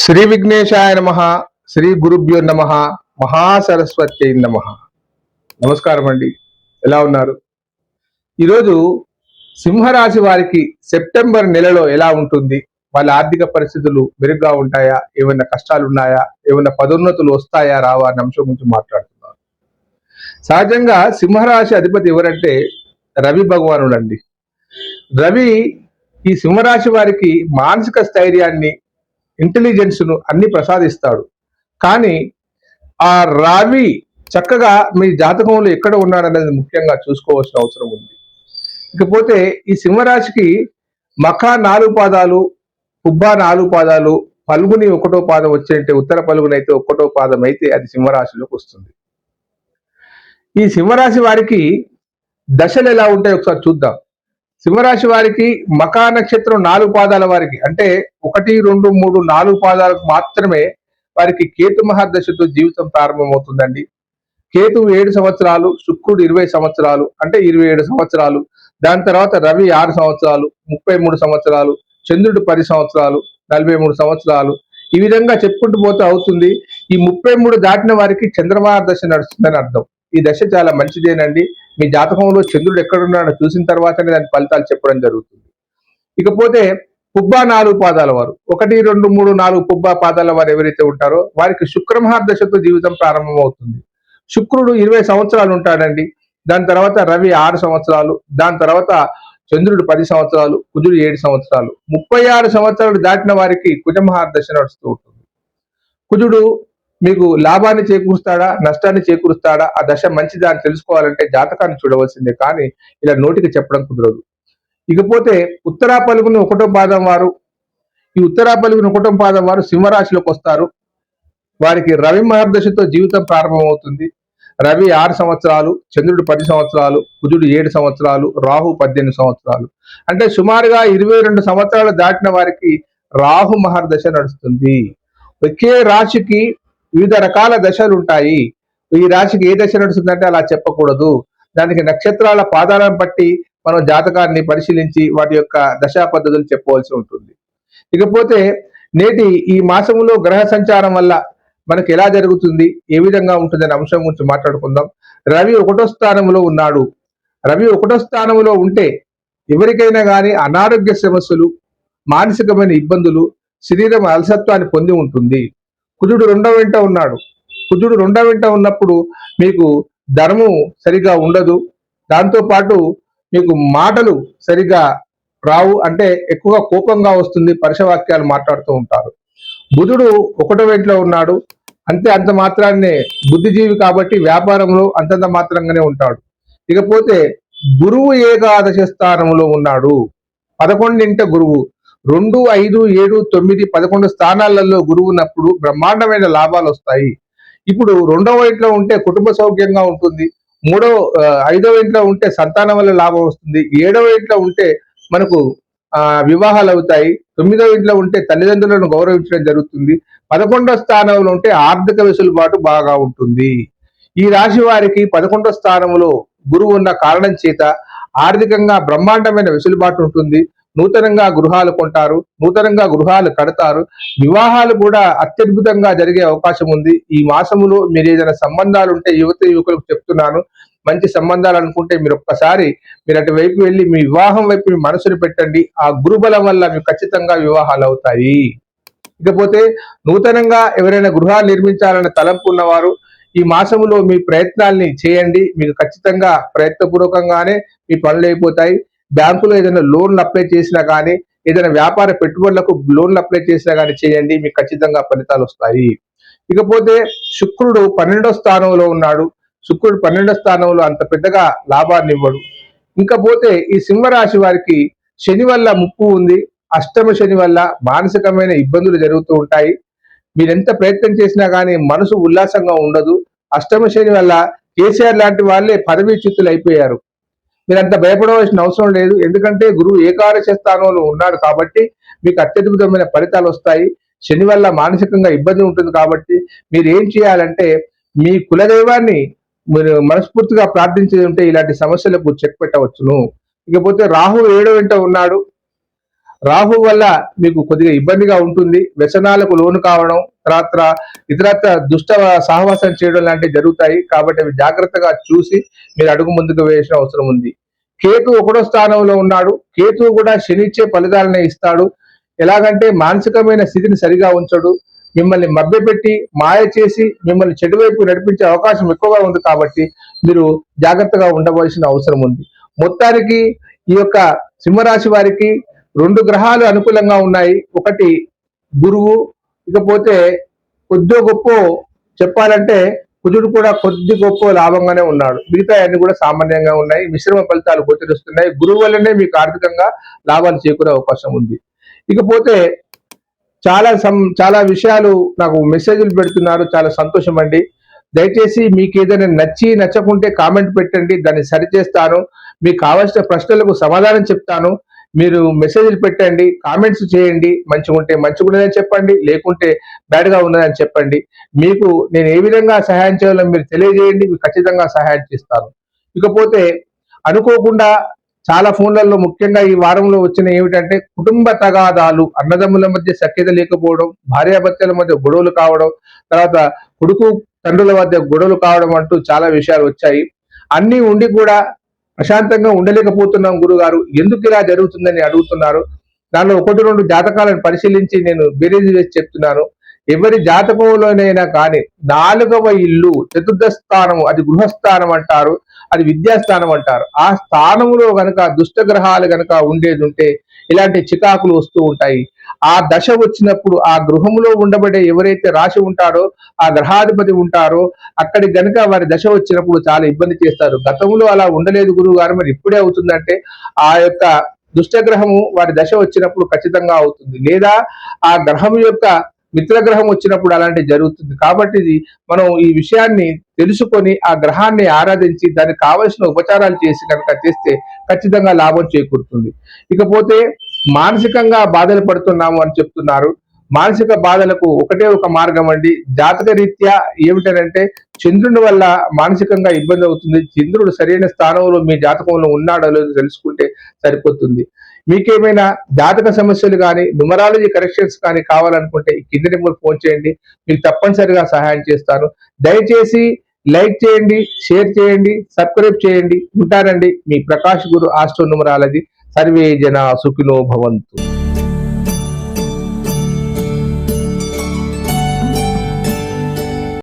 శ్రీ విఘ్నేశాయ నమ శ్రీ గురుభ్యో నమ మహాసరస్వతి నమ. నమస్కారం అండి. ఎలా ఉన్నారు? ఈరోజు సింహరాశి వారికి సెప్టెంబర్ నెలలో ఎలా ఉంటుంది? వాళ్ళ ఆర్థిక పరిస్థితులు మెరుగ్గా ఉంటాయా? ఏమైనా కష్టాలు ఉన్నాయా ఏమైనా పదోన్నతులు వస్తాయా రావా అనే అంశం గురించి మాట్లాడుతున్నారు సహజంగా సింహరాశి అధిపతి ఎవరంటే రవి భగవానుడు అండి రవి ఈ సింహరాశి వారికి మానసిక స్థైర్యాన్ని ఇంటెలిజెన్స్ను అన్ని ప్రసాదిస్తాడు. కానీ ఆ రావి చక్కగా మీ జాతకంలో ఎక్కడ ఉన్నాడనేది ముఖ్యంగా చూసుకోవాల్సిన అవసరం ఉంది. ఇకపోతే ఈ సింహరాశికి మఖ నాలుగు పాదాలు పుబ్బ నాలుగు పాదాలు పలుగుని ఒకటో పాదం వచ్చేంటే ఉత్తర పలుగుని అయితే ఒకటో పాదం అయితే అది సింహరాశిలోకి వస్తుంది. ఈ సింహరాశి వారికి దశలు ఎలా ఉంటాయో ఒకసారి చూద్దాం. సింహరాశి వారికి మకా నక్షత్రం నాలుగు పాదాల వారికి అంటే ఒకటి రెండు మూడు నాలుగు పాదాలకు మాత్రమే వారికి కేతు మహాదశతో జీవితం ప్రారంభమవుతుందండి. కేతు ఏడు సంవత్సరాలు శుక్రుడు ఇరవై సంవత్సరాలు అంటే ఇరవై ఏడు సంవత్సరాలు దాని తర్వాత రవి ఆరు సంవత్సరాలు ముప్పై మూడు సంవత్సరాలు చంద్రుడు పది సంవత్సరాలు నలభై మూడు సంవత్సరాలు. ఈ విధంగా చెప్పుకుంటూ పోతే అవుతుంది ఈ ముప్పై మూడు దాటిన వారికి చంద్రమా దశ నడుస్తుందని అర్థం. ఈ దశ చాలా మంచిదేనండి. మీ జాతకంలో చంద్రుడు ఎక్కడున్నాడో చూసిన తర్వాతనే దాని ఫలితాలు చెప్పడం జరుగుతుంది. ఇకపోతే పుబ్బా నాలుగు పాదాల వారు. ఒకటి రెండు మూడు నాలుగు పుబ్బా పాదాల వారు ఎవరైతే ఉంటారో వారికి శుక్రమహాదశతో జీవితం ప్రారంభమవుతుంది. శుక్రుడు ఇరవై సంవత్సరాలు ఉంటాడండి. దాని తర్వాత రవి ఆరు సంవత్సరాలు. దాని తర్వాత చంద్రుడు పది సంవత్సరాలు. కుజుడు ఏడు సంవత్సరాలు. ముప్పై ఆరు సంవత్సరాలు దాటిన వారికి కుజమహాదశ నడుస్తూ ఉంటుంది. కుజుడు మీకు లాభాన్ని చేకూరుస్తాడా నష్టాన్ని చేకూరుస్తాడా ఆ దశ మంచిదా అని తెలుసుకోవాలంటే జాతకాన్ని చూడవలసిందే. కానీ ఇలా నోటికి చెప్పడం కుదరదు. ఇకపోతే ఉత్తరా పలుగుని ఒకటో పాదం వారు ఈ ఉత్తరా పలుగుని ఒకటో పాదం వారు సింహరాశిలోకి వస్తారు. వారికి రవి మహర్దశతో జీవితం ప్రారంభమవుతుంది. రవి ఆరు సంవత్సరాలు చంద్రుడు పది సంవత్సరాలు బుధుడు ఏడు సంవత్సరాలు రాహు పద్దెనిమిది సంవత్సరాలు. అంటే సుమారుగా ఇరవై రెండు సంవత్సరాలు దాటిన వారికి రాహు మహర్దశ నడుస్తుంది. ఒకే రాశికి వివిధ రకాల దశలు ఉంటాయి. ఈ రాశికి ఏ దశ నడుస్తుందంటే అలా చెప్పకూడదు. దానికి నక్షత్రాల పాదాలను బట్టి మనం జాతకాన్ని పరిశీలించి వాటి యొక్క దశా పద్ధతులు చెప్పవలసి ఉంటుంది. ఇకపోతే నేటి ఈ మాసంలో గ్రహ సంచారం వల్ల మనకి ఎలా జరుగుతుంది? ఏ విధంగా ఉంటుంది అనే అంశం గురించి మాట్లాడుకుందాం. రవి ఒకటో స్థానంలో ఉన్నాడు. రవి ఒకటో స్థానంలో ఉంటే ఎవరికైనా కానీ అనారోగ్య సమస్యలు మానసికమైన ఇబ్బందులు శరీరం అలసత్వాన్ని పొంది ఉంటుంది. కుజుడు రెండవ వెంట ఉన్నాడు. కుజుడు రెండవ వెంట ఉన్నప్పుడు మీకు ధర్మం సరిగా ఉండదు. దాంతో పాటు మీకు మాటలు సరిగా రావు అంటే ఎక్కువగా కోపంగా వస్తుంది పరుషవాక్యాలు మాట్లాడుతూ ఉంటారు. బుధుడు ఒకటో వెంట్లో ఉన్నాడు. అంతే అంత మాత్రాన్నే బుద్ధిజీవి కాబట్టి వ్యాపారంలో అంతంత మాత్రంగానే ఉంటాడు. ఇకపోతే గురువు ఏకాదశ స్థానంలో ఉన్నాడు. పదకొండింట గురువు. రెండు ఐదు ఏడు తొమ్మిది పదకొండు స్థానాలలో గురువు ఉన్నప్పుడు బ్రహ్మాండమైన లాభాలు వస్తాయి. ఇప్పుడు రెండవ ఇంట్లో ఉంటే కుటుంబ సౌఖ్యంగా ఉంటుంది. మూడో ఐదవ ఇంట్లో ఉంటే సంతానం వల్ల లాభం వస్తుంది. ఏడవ ఇంట్లో ఉంటే మనకు వివాహాలు అవుతాయి. తొమ్మిదవ ఇంట్లో ఉంటే తల్లిదండ్రులను గౌరవించడం జరుగుతుంది. పదకొండవ స్థానంలో ఉంటే ఆర్థిక వెసులుబాటు బాగా ఉంటుంది. ఈ రాశి వారికి పదకొండవ స్థానంలో గురువు ఉన్న కారణం చేత ఆర్థికంగా బ్రహ్మాండమైన వెసులుబాటు ఉంటుంది. నూతనంగా గృహాలు కొంటారు నూతనంగా గృహాలు కడతారు. వివాహాలు కూడా అత్యద్భుతంగా జరిగే అవకాశం ఉంది. ఈ మాసములో మీరు ఏదైనా సంబంధాలు ఉంటే యువత యువకులకు చెప్తున్నాను. మంచి సంబంధాలు అనుకుంటే మీరు ఒక్కసారి మీరు అటువైపు వెళ్ళి మీ వివాహం వైపు మీ మనసును పెట్టండి. ఆ గురుబలం వల్ల మీకు ఖచ్చితంగా వివాహాలు అవుతాయి. ఇకపోతే నూతనంగా ఎవరైనా గృహాలు నిర్మించాలన్న తలంపు ఉన్నవారు ఈ మాసములో మీ ప్రయత్నాల్ని చేయండి. మీకు ఖచ్చితంగా ప్రయత్నపూర్వకంగానే మీ పనులు అయిపోతాయి. బ్యాంకులో ఏదైనా లోన్లు అప్లై చేసినా కానీ ఏదైనా వ్యాపార పెట్టుబడులకు లోన్లు అప్లై చేసినా కానీ చేయండి మీకు ఖచ్చితంగా ఫలితాలు వస్తాయి. ఇకపోతే శుక్రుడు పన్నెండో స్థానంలో ఉన్నాడు. శుక్రుడు పన్నెండో స్థానంలో అంత పెద్దగా లాభాన్ని ఇవ్వడు. ఇంకా పోతే ఈ సింహరాశి వారికి శని వల్ల ముప్పు ఉంది. అష్టమ శని వల్ల మానసికమైన ఇబ్బందులు జరుగుతూ ఉంటాయి. మీరెంత ప్రయత్నం చేసినా కానీ మనసు ఉల్లాసంగా ఉండదు. అష్టమ శని వల్ల కేసీఆర్ లాంటి వాళ్ళే పదవీచ్యుతులు అయిపోయారు. మీరు అంత భయపడవలసిన అవసరం లేదు. ఎందుకంటే గురువు ఏకాదశ స్థానంలో ఉన్నాడు కాబట్టి మీకు అత్యద్భుతమైన ఫలితాలు వస్తాయి. శని వల్ల మానసికంగా ఇబ్బంది ఉంటుంది కాబట్టి మీరు ఏం చేయాలంటే మీ కులదైవాన్ని మీరు మనస్ఫూర్తిగా ప్రార్థించేది ఉంటే ఇలాంటి సమస్యలకు చెక్ పెట్టవచ్చును. ఇకపోతే రాహు ఏడో వెంట ఉన్నాడు. రాహు వల్ల మీకు కొద్దిగా ఇబ్బందిగా ఉంటుంది. వ్యసనాలకు లోను కావడం తర్వాత ఇతరత్ర దుష్ట సహవాసం చేయడం లాంటివి జరుగుతాయి కాబట్టి అవి జాగ్రత్తగా చూసి మీరు అడుగు ముందుకు వేసిన అవసరం ఉంది. కేతు ఒకటో స్థానంలో ఉన్నాడు. కేతు కూడా శనిచ్చే ఫలితాలనే ఇస్తాడు. ఎలాగంటే మానసికమైన స్థితిని సరిగా ఉంచడు. మిమ్మల్ని మభ్యపెట్టి మాయ చేసి మిమ్మల్ని చెడువైపు నడిపించే అవకాశం ఎక్కువగా ఉంది కాబట్టి మీరు జాగ్రత్తగా ఉండవలసిన అవసరం ఉంది. మొత్తానికి ఈ యొక్క సింహరాశి వారికి రెండు గ్రహాలు అనుకూలంగా ఉన్నాయి. ఒకటి గురువు ఇకపోతే కొద్ది గొప్ప చెప్పాలంటే కుజుడు కూడా కొద్ది గొప్ప లాభంగానే ఉన్నాడు. మిగతా అన్ని కూడా సామాన్యంగా ఉన్నాయి. మిశ్రమ ఫలితాలు గోచరిస్తున్నాయి. గురువు వల్లనే మీకు ఆర్థికంగా లాభాలు చేకూరే అవకాశం ఉంది. ఇకపోతే చాలా సం చాలా విషయాలు నాకు మెసేజ్లు పెడుతున్నారు. చాలా సంతోషం అండి. దయచేసి మీకు ఏదైనా నచ్చి నచ్చకుంటే కామెంట్ పెట్టండి. దాన్ని సరిచేస్తాను. మీకు కావాల్సిన ప్రశ్నలకు సమాధానం చెప్తాను. మీరు మెసేజ్లు పెట్టండి కామెంట్స్ చేయండి మంచిగా ఉంటే మంచిగా ఉన్నదని చెప్పండి లేకుంటే బ్యాడ్గా ఉన్నదని చెప్పండి. మీకు నేను ఏ విధంగా సహాయం చేయాలో మీరు తెలియజేయండి మీకు ఖచ్చితంగా సహాయం చేస్తాను. ఇకపోతే అనుకోకుండా చాలా ఫోన్లలో ముఖ్యంగా ఈ వారంలో వచ్చిన ఏమిటంటే కుటుంబ తగాదాలు అన్నదమ్ముల మధ్య సఖ్యత లేకపోవడం భార్యాభర్తల మధ్య గొడవలు కావడం తర్వాత కొడుకు తండ్రుల మధ్య గొడవలు కావడం అంటూ చాలా విషయాలు వచ్చాయి. అన్నీ ఉండి కూడా ప్రశాంతంగా ఉండలేకపోతున్నాం గురుగారు. ఎందుకు ఇలా జరుగుతుందని అడుగుతున్నారు. దానిలో ఒకటి రెండు జాతకాలను పరిశీలించి నేను బేరీజు వేసి చెప్తున్నాను. ఎవరి జాతకంలోనైనా కానీ నాలుగవ ఇల్లు చతుర్థ స్థానము అది గృహస్థానం అంటారు. అది విద్యాస్థానం అంటారు. ఆ స్థానంలో గనక దుష్టగ్రహాలు గనక ఉండేది ఉంటే ఇలాంటి చికాకులు వస్తూ ఉంటాయి. ఆ దశ వచ్చినప్పుడు ఆ గృహంలో ఉండబడే ఎవరైతే రాసి ఉంటారో ఆ గ్రహాధిపతి ఉంటారో అక్కడి గనక వారి దశ వచ్చినప్పుడు చాలా ఇబ్బంది చేస్తారు. గతంలో అలా ఉండలేదు గురువు గారు మరి ఇప్పుడే అవుతుందంటే ఆ యొక్క దుష్టగ్రహము వారి దశ వచ్చినప్పుడు ఖచ్చితంగా అవుతుంది. లేదా ఆ గ్రహం యొక్క మిత్రగ్రహం వచ్చినప్పుడు అలాంటి జరుగుతుంది. కాబట్టి ఇది మనం ఈ విషయాన్ని తెలుసుకొని ఆ గ్రహాన్ని ఆరాధించి దానికి కావలసిన ఉపచారాలు చేసి కనుక చేస్తే ఖచ్చితంగా లాభం చేకూరుతుంది. ఇకపోతే మానసికంగా బాధలు పడుతున్నాము అని చెప్తున్నారు. మానసిక బాధలకు ఒకటే ఒక మార్గం అండి. జాతక రీత్యా ఏమిటనంటే చంద్రుని వల్ల మానసికంగా ఇబ్బంది అవుతుంది. చంద్రుడు సరైన స్థానంలో మీ జాతకంలో ఉన్నాడో లేదో తెలుసుకుంటే సరిపోతుంది. మీకేమైనా జాతక సమస్యలు కానీ న్యూమరాలజీ కరెక్షన్స్ కానీ కావాలనుకుంటే ఈ కింద నెంబర్ ఫోన్ చేయండి. మీకు తప్పనిసరిగా సహాయం చేస్తాను. దయచేసి లైక్ చేయండి షేర్ చేయండి సబ్స్క్రైబ్ చేయండి. ఉంటారండి మీ ప్రకాష్ గురు ఆస్ట్రో న్యూమరాలజీ సర్వే జన సుఖినో భవంతు.